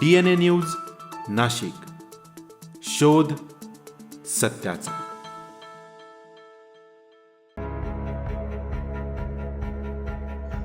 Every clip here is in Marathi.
D N A news Nashik. शोध सत्याचा.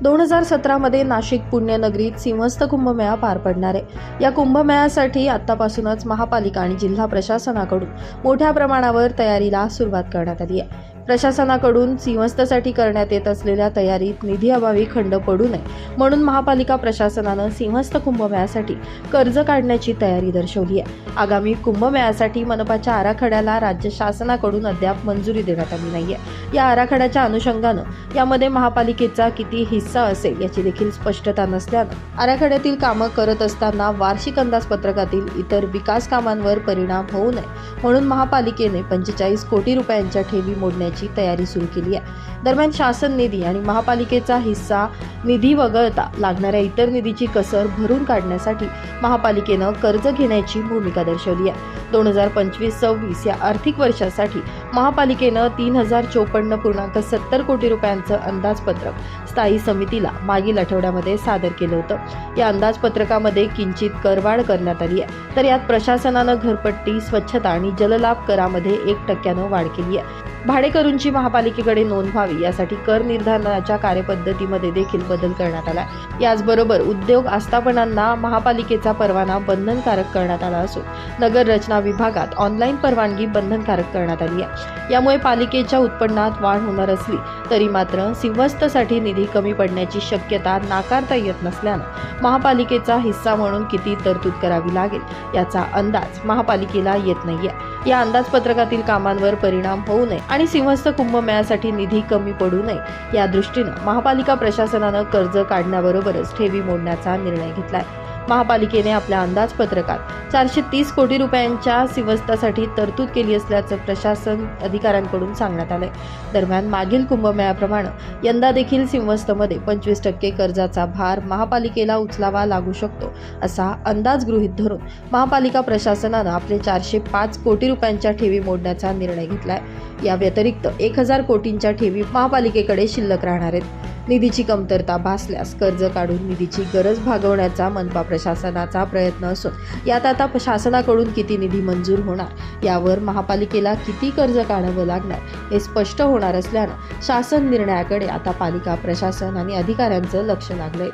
दोन हजार सतरामध्ये नाशिक पुण्यनगरीत सिंहस्थ कुंभमेळा पार पडणार आहे. या कुंभमेळ्यासाठी आत्तापासूनच महापालिका आणि जिल्हा प्रशासनाकडून मोठ्या प्रमाणावर तयारीला सुरुवात करण्यात आली आहे. प्रशासनाकडून सिंहस्थसाठी करण्यात येत असलेल्या तयारीत निधी अभावी खंड पडू नये म्हणून महापालिका प्रशासनानं सिंहस्थ कुंभमेळ्यासाठी कर्ज काढण्याची तयारी दर्शवली आहे. आगामी कुंभमेळ्यासाठी मनपाच्या आराखड्याला राज्य शासनाकडून अद्याप मंजुरी देण्यात आली नाहीये. या आराखड्याच्या अनुषंगानं यामध्ये महापालिकेचा किती हिस्सा असेल याची देखील स्पष्टता नसल्यानं आराखड्यातील कामं करत असताना वार्षिक अंदाजपत्रकातील इतर विकास कामांवर परिणाम होऊ नये म्हणून महापालिकेने पंचेचाळीस कोटी रुपयांच्या ठेवी मोडण्याची तयारी सुरू केली आहे. दरम्यान शासन निधी आणि महापालिकेचा हिस्सा निधी वगळता लागणाऱ्या इतर निधीची कसर भरून काढण्यासाठी महापालिकेनं कर्ज घेण्याची भूमिका दर्शवली आहे. दोन हजार पंचवीस सव्वीस या आर्थिक वर्षासाठी महापालिकेनं तीन हजार चोपन्न पूर्णांक सत्तर कोटी रुपयांचं अंदाजपत्रक स्थायी समितीला मागील आठवड्यामध्ये सादर केलं होतं. या अंदाजपत्रकामध्ये किंचित करवाढ करण्यात आली आहे. तर यात प्रशासनानं घरपट्टी स्वच्छता आणि जललाभ करामध्ये एक टक्क्यानं वाढ केली आहे. भाडेकरूंची महापालिकेकडे नोंद व्हावी यासाठी कर निर्धारणाच्या कार्यपद्धतीमध्ये देखील बदल करण्यात आला. याचबरोबर उद्योग आस्थापनांना महापालिकेचा परवाना बंधनकारक करण्यात आला असून नगर रचना विभागात ऑनलाईन परवानगी बंधनकारक करण्यात आली आहे. यामुळे पालिकेच्या उत्पन्नात वाढ होणार असली तरी मात्र सिंहस्थसाठी निधी कमी पडण्याची शक्यता नाकारता येत नसल्यानं महापालिकेचा हिस्सा म्हणून किती तरतूद करावी लागेल याचा अंदाज महापालिकेला येत नाहीये. या अंदाजपत्रकातील कामांवर परिणाम होऊ नये आणि सिंहस्थ कुंभमेळ्यासाठी निधी कमी पडू नये. या दृष्टीनं महापालिका प्रशासनानं कर्ज काढण्याबरोबरच ठेवी मोडण्याचा निर्णय घेतलाय. महापालिकेने आपल्या अंदाजपत्रकात चारशे तीस कोटी रुपयांच्या सिंहस्थासाठी तरतूद केली असल्याचं प्रशासन अधिकाऱ्यांकडून सांगण्यात आलंय. दरम्यान मागील कुंभमेळ्याप्रमाणे यंदा देखील सिंहस्थमध्ये पंचवीस टक्के कर्जाचा भार महापालिकेला उचलावा लागू शकतो असा अंदाज गृहीत धरून महापालिका प्रशासनानं आपले चारशे पाच कोटी रुपयांच्या ठेवी मोडण्याचा निर्णय घेतलाय. या व्यतिरिक्त एक हजार कोटींच्या ठेवी महापालिकेकडे शिल्लक राहणार आहेत. निधीची कमतरता भासल्यास कर्ज काढून निधीची गरज भागवण्याचा मनपा प्रशासनाचा प्रयत्न असून यात आता शासनाकडून किती निधी मंजूर होणार? यावर महापालिकेला किती कर्ज काढावं लागणार? हे स्पष्ट होणार असल्यानं शासन निर्णयाकडे आता पालिका प्रशासन आणि अधिकाऱ्यांचं लक्ष लागलंय.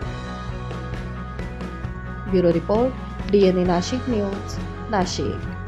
Bureau report DNA Nashik news Nashik.